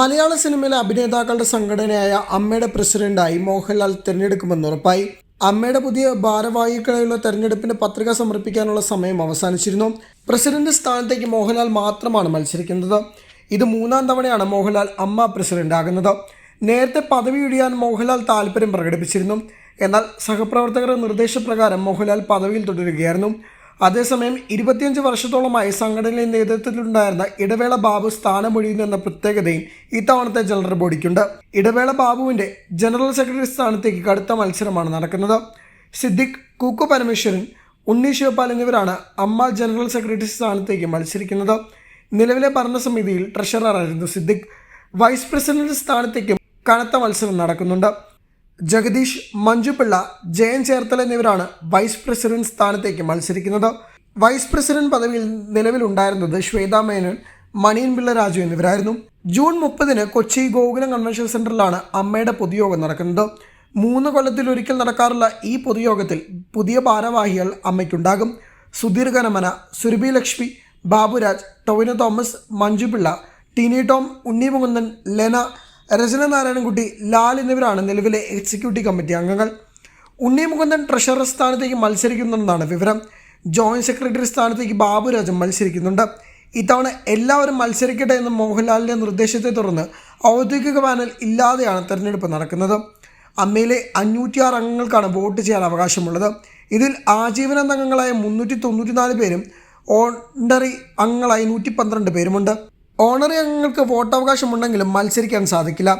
മലയാള സിനിമയിലെ അഭിനേതാക്കളുടെ സംഘടനയായ അമ്മയുടെ പ്രസിഡന്റായി മോഹൻലാൽ തിരഞ്ഞെടുക്കുമെന്ന് ഉറപ്പായി. അമ്മയുടെ പുതിയ ഭാരവാഹികളായുള്ള തെരഞ്ഞെടുപ്പിന് പത്രിക സമർപ്പിക്കാനുള്ള സമയം അവസാനിച്ചിരുന്നു. പ്രസിഡന്റ് സ്ഥാനത്തേക്ക് മോഹൻലാൽ മാത്രമാണ് മത്സരിക്കുന്നത്. ഇത് മൂന്നാം തവണയാണ് മോഹൻലാൽ അമ്മ പ്രസിഡന്റ് ആകുന്നത് നേരത്തെ പദവി ഒഴിയാൻ മോഹൻലാൽ താല്പര്യം പ്രകടിപ്പിച്ചിരുന്നു. എന്നാൽ സഹപ്രവർത്തകരുടെ നിർദ്ദേശപ്രകാരം മോഹൻലാൽ പദവിയിൽ തുടരുകയായിരുന്നു. അതേസമയം ഇരുപത്തിയഞ്ച് വർഷത്തോളമായി സംഘടനയിലെ നേതൃത്വത്തിലുണ്ടായിരുന്ന ഇടവേള ബാബു സ്ഥാനമൊഴിയുന്നു എന്ന പ്രത്യേകതയും ഇത്തവണത്തെ ജനറൽ ബോഡിക്കുണ്ട്. ഇടവേള ബാബുവിന്റെ ജനറൽ സെക്രട്ടറി സ്ഥാനത്തേക്ക് കടുത്ത മത്സരമാണ് നടക്കുന്നത്. സിദ്ദിഖ് കൂക്കു പരമേശ്വരൻ ഉണ്ണി ശിവപാൽ എന്നിവരാണ് അമ്മ ജനറൽ സെക്രട്ടറി സ്ഥാനത്തേക്ക് മത്സരിക്കുന്നത്. നിലവിലെ ഭരണസമിതിയിൽ ട്രഷററായിരുന്നു സിദ്ദിഖ്. വൈസ് പ്രസിഡന്റ് സ്ഥാനത്തേക്കും കനത്ത മത്സരം നടക്കുന്നുണ്ട്. ജഗദീഷ് മഞ്ജുപിള്ള ജയൻ ചേർത്തല എന്നിവരാണ് വൈസ് പ്രസിഡന്റ് സ്ഥാനത്തേക്ക് മത്സരിക്കുന്നത്. വൈസ് പ്രസിഡന്റ് പദവിയിൽ നിലവിലുണ്ടായിരുന്നത് ശ്വേതാ മേനോൻ മണിയൻ പിള്ള രാജു എന്നിവരായിരുന്നു. ജൂൺ മുപ്പതിന് കൊച്ചി ഗോകുലം കൺവെൻഷൻ സെന്ററിലാണ് അമ്മയുടെ പൊതുയോഗം നടക്കുന്നത്. മൂന്ന് കൊല്ലത്തിലൊരിക്കൽ നടക്കാറുള്ള ഈ പൊതുയോഗത്തിൽ പുതിയ ഭാരവാഹികൾ അമ്മയ്ക്കുണ്ടാകും. സുധീർ കനമന സുരഭി ലക്ഷ്മി ബാബുരാജ് ടൊവിനോ തോമസ് മഞ്ജുപിള്ള ടീനി ടോം ഉണ്ണി മുകുന്ദൻ ലെന രചന നാരായണൻകുട്ടി ലാൽ എന്നിവരാണ് നിലവിലെ എക്സിക്യൂട്ടീവ് കമ്മിറ്റി അംഗങ്ങൾ. ഉണ്ണി മുകുന്ദൻ ട്രഷറർ സ്ഥാനത്തേക്ക് മത്സരിക്കുന്നുണ്ടെന്നാണ് വിവരം. ജോയിന്റ് സെക്രട്ടറി സ്ഥാനത്തേക്ക് ബാബുരാജൻ മത്സരിക്കുന്നുണ്ട്. ഇത്തവണ എല്ലാവരും മത്സരിക്കട്ടെ എന്ന മോഹൻലാലിന്റെ നിർദ്ദേശത്തെ തുടർന്ന് ഔദ്യോഗിക പാനൽ ഇല്ലാതെയാണ് തെരഞ്ഞെടുപ്പ് നടക്കുന്നത്. അമ്മയിലെ അഞ്ഞൂറ്റിയാറ് അംഗങ്ങൾക്കാണ് വോട്ട് ചെയ്യാൻ അവകാശമുള്ളത്. ഇതിൽ ആജീവനാന്ത അംഗങ്ങളായ മുന്നൂറ്റി തൊണ്ണൂറ്റിനാല് പേരും ഓണ്ടറി അംഗങ്ങളായി നൂറ്റി പന്ത്രണ്ട് പേരുമുണ്ട്. ഓണറി അംഗങ്ങൾക്ക് വോട്ടവകാശമുണ്ടെങ്കിലും മത്സരിക്കാൻ സാധിക്കില്ല.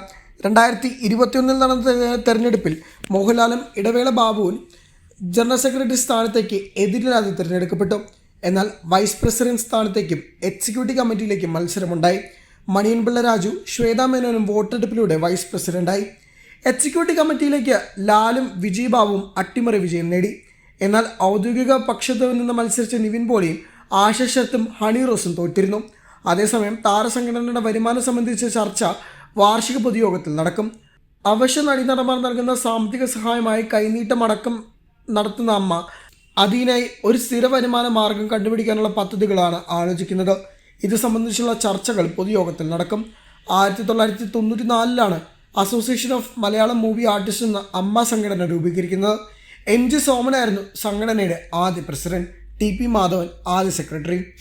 രണ്ടായിരത്തി ഇരുപത്തിയൊന്നിൽ നടന്ന തെരഞ്ഞെടുപ്പിൽ മോഹൻലാലും ഇടവേള ബാബുവും ജനറൽ സെക്രട്ടറി സ്ഥാനത്തേക്ക് എതിരില്ലാതെ തിരഞ്ഞെടുക്കപ്പെട്ടു. എന്നാൽ വൈസ് പ്രസിഡന്റ് സ്ഥാനത്തേക്കും എക്സിക്യൂട്ടീവ് കമ്മിറ്റിയിലേക്കും മത്സരമുണ്ടായി. മണിയൻപിള്ള രാജു ശ്വേതാ മേനോനും വോട്ടെടുപ്പിലൂടെ വൈസ് പ്രസിഡന്റായി. എക്സിക്യൂട്ടീവ് കമ്മിറ്റിയിലേക്ക് ലാലും വിജയ് ബാബുവും അട്ടിമറി വിജയം നേടി. എന്നാൽ ഔദ്യോഗിക പക്ഷത്തു നിന്ന് മത്സരിച്ച നിവിൻ പോളിയും ആശ ശരത്തും ഹണി റോസും തോറ്റിരുന്നു. അതേസമയം താരസംഘടനയുടെ വരുമാനം സംബന്ധിച്ച ചർച്ച വാർഷിക പൊതുയോഗത്തിൽ നടക്കും. അവശ്യ നടീനടന്മാർ നൽകുന്ന സാമ്പത്തിക സഹായമായി കൈനീട്ടമടക്കം നടത്തുന്ന അമ്മ അതിനായി ഒരു സ്ഥിര വരുമാന മാർഗം കണ്ടുപിടിക്കാനുള്ള പദ്ധതികളാണ് ആലോചിക്കുന്നത്. ഇത് സംബന്ധിച്ചുള്ള ചർച്ചകൾ പൊതുയോഗത്തിൽ നടക്കും. ആയിരത്തി തൊള്ളായിരത്തി തൊണ്ണൂറ്റി നാലിലാണ് association of Malayalam movie artist എന്ന അമ്മ സംഘടന രൂപീകരിക്കുന്നത്. എം ജി സോമനായിരുന്നു സംഘടനയുടെ ആദ്യ പ്രസിഡന്റ്. ടി പി മാധവൻ ആദ്യ സെക്രട്ടറി.